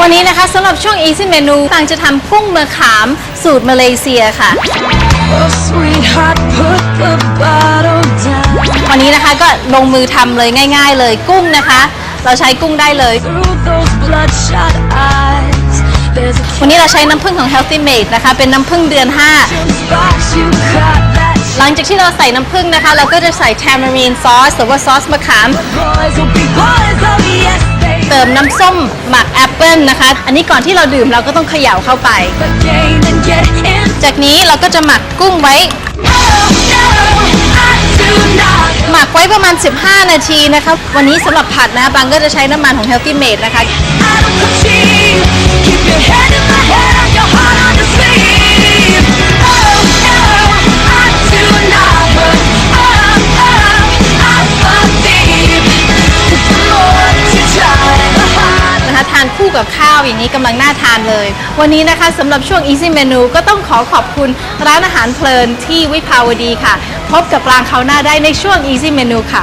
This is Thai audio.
วันนี้นะคะสำหรับช่วง Easy Menu ต่างจะทำกุ้งมะขามสูตรมาเลเซียค่ะ Oh, sweetheart, put the bottle down. วันนี้นะคะก็ลงมือทำเลยง่าย ๆ เลยกุ้งนะคะ เราใช้กุ้งได้เลย Through those bloodshot eyes, there's a วันนี้เราใช้น้ำผึ้งของ Healthy Made นะคะ เป็นน้ำผึ้งเดือน spot you caught that 5หลังจากที่เราใส่น้ำผึ้งนะคะ เราก็จะใส่ tamarind sauce หรือว่าซอสมะขาม มน้ำส้มหมักแอปเปิลนะคะ อันนี้ก่อนที่เราดื่มเราก็ต้องเขย่าเข้าไป จากนี้เราก็จะหมักกุ้งไว้ หมักไว้ประมาณ 15 นาทีนะคะ วันนี้สำหรับผัดนะบางก็จะใช้น้ำมันของ Healthy Made นะคะ คู่กับข้าวอย่างนี้กำลังน่าทานเลย วันนี้นะคะสำหรับช่วง Easy Menu ก็ต้องขอขอบคุณร้านอาหารเพลินที่วิภาวดีค่ะ พบกับปรางเขาวหน้าได้ในช่วง Easy Menu ค่ะ